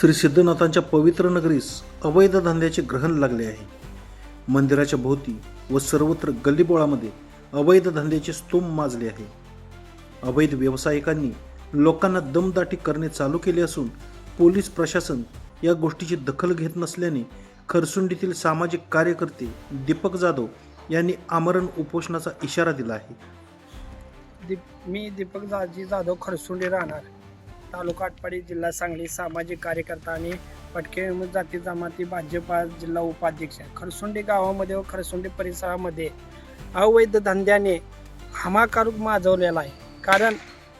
श्री सिद्धनाथांच्या पवित्र नगरीस अवैध धंद्याचे ग्रहण लागले आहे. मंदिराच्या भोवती व सर्वत्र गल्लीबोळामध्ये अवैध धंद्याचे स्तूप माजले आहे. अवैध व्यावसायिकांनी लोकांना दमदाटी करणे चालू केले असून पोलीस प्रशासन या गोष्टीची दखल घेत नसल्याने खरसुंडीतील सामाजिक कार्यकर्ते दीपक जाधव यांनी आमरण उपोषणाचा इशारा दिला आहे. दीप मी दीपक जाजी जाधव खरसुंडी राहणार. तालुका आटपाडी जिल्हा सांगली सामाजिक कार्यकर्ता आणि पटके जाती जमाती भाजपा जिल्हा उपाध्यक्ष. खरसुंडी गावामध्ये व खरसुंडी परिसरामध्ये अवैध धंद्याने हामाकार माजवलेला आहे. कारण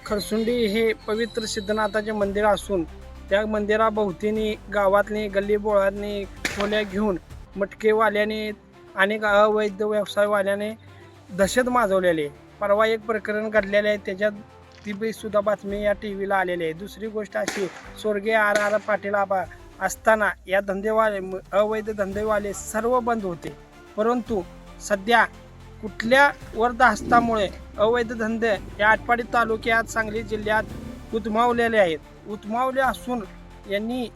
खरसुंडी हे पवित्र सिद्धनाथाचे मंदिर असून त्या मंदिराभोवतीने गावातली गल्लीबोळातनी खोल्या घेऊन मटकेवाल्याने अनेक अवैध व्यवसायवाल्याने दहशत माजवलेली आहे. परवा एक प्रकरण घडलेले आहे त्याच्यात ती बी सुद्धा बातमी या टी व्हीला आलेली आहे. दुसरी गोष्ट अशी स्वर्गीय आर आर पाटील आबा असताना या धंदेवाले अवैध धंदेवाले सर्व बंद होते. परंतु सध्या कुठल्या वरदहस्तामुळे अवैध धंदे या आटपाडी तालुक्यात सांगली जिल्ह्यात उतमावलेले आहेत. उतमावले असून यांनी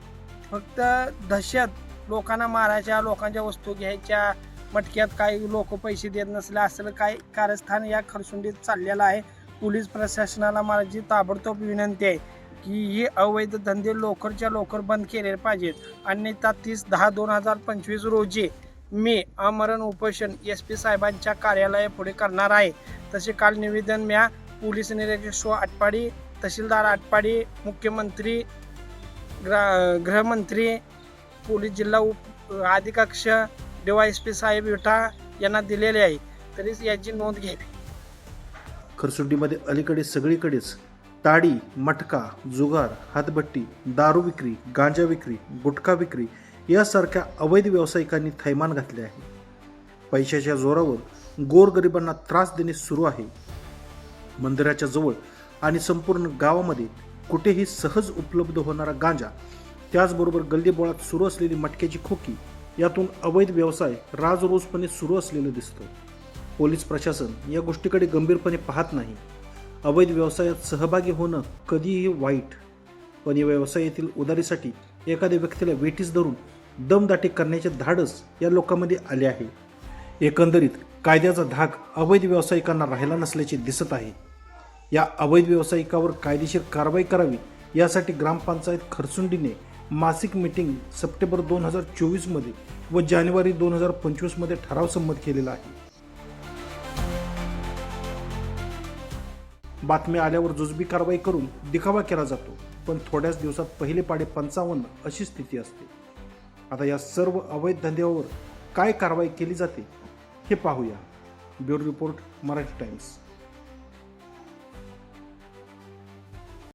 फक्त दहशत लोकांना मारायच्या लोकांच्या वस्तू घ्यायच्या मटक्यात काही लोक पैसे देत नसले असलं काही कारस्थान या खरसुंडीत चाललेलं आहे. पोलीस प्रशासनाला माझी ताबडतोब विनंती आहे की हे अवैध धंदे लवकरच्या लवकर बंद केले पाहिजेत. अन्यथा तीस दहा दोन हजार पंचवीस रोजी मी आमरण उपोषण एस पी साहेबांच्या कार्यालयापुढे करणार आहे. तसे काल निवेदन म्या पोलीस निरीक्षक स्व आटपाडी तहसीलदार आटपाडी मुख्यमंत्री ग्रा गृहमंत्री पोलीस जिल्हा उप आधिकक्ष डी वाय एस पी साहेब विठा यांना दिलेले आहे. तरीच याची नोंद घ्यावी. खरसुंडीमध्ये अलीकडे सगळीकडेच ताडी मटका जुगार हातभट्टी दारू विक्री गांजा विक्री गुटखा विक्री यासारख्या अवैध व्यावसायिकांनी थैमान घातले आहे. पैशाच्या जोरावर गोरगरिबांना त्रास देणे सुरू आहे. मंदिराच्या जवळ आणि संपूर्ण गावामध्ये कुठेही सहज उपलब्ध होणारा गांजा त्याचबरोबर गल्लीबोळात सुरू असलेली मटक्याची खोकी यातून अवैध व्यवसाय राजरोजपणे सुरू असलेलं दिसतं. पोलीस प्रशासन या गोष्टीकडे गंभीरपणे पाहत नाही. अवैध व्यवसायात सहभागी होणं कधीही वाईट. पण या व्यवसायातील उदारीसाठी एखाद्या व्यक्तीला वेठीस धरून दमदाटी करण्याचे धाडस या लोकांमध्ये आले आहे. एकंदरीत कायद्याचा धाक अवैध व्यावसायिकांना राहिला नसल्याचे दिसत आहे. या अवैध व्यावसायिकावर कायदेशीर कारवाई करावी यासाठी ग्रामपंचायत खरसुंडीने मासिक मीटिंग सप्टेंबर दोन हजार चोवीसमध्ये व जानेवारी दोन हजार पंचवीसमध्ये ठराव संमत केलेला आहे. बातम्या आल्यावर जुजबी कारवाई करून दिखावा केला जातो पण थोड्याच दिवसात पहिले पाडे पंचावन्न अशी स्थिती असते. आता या सर्व अवैध धंद्यावर काय कारवाई केली जाते हे पाहूया. Bureau report Marathi Times.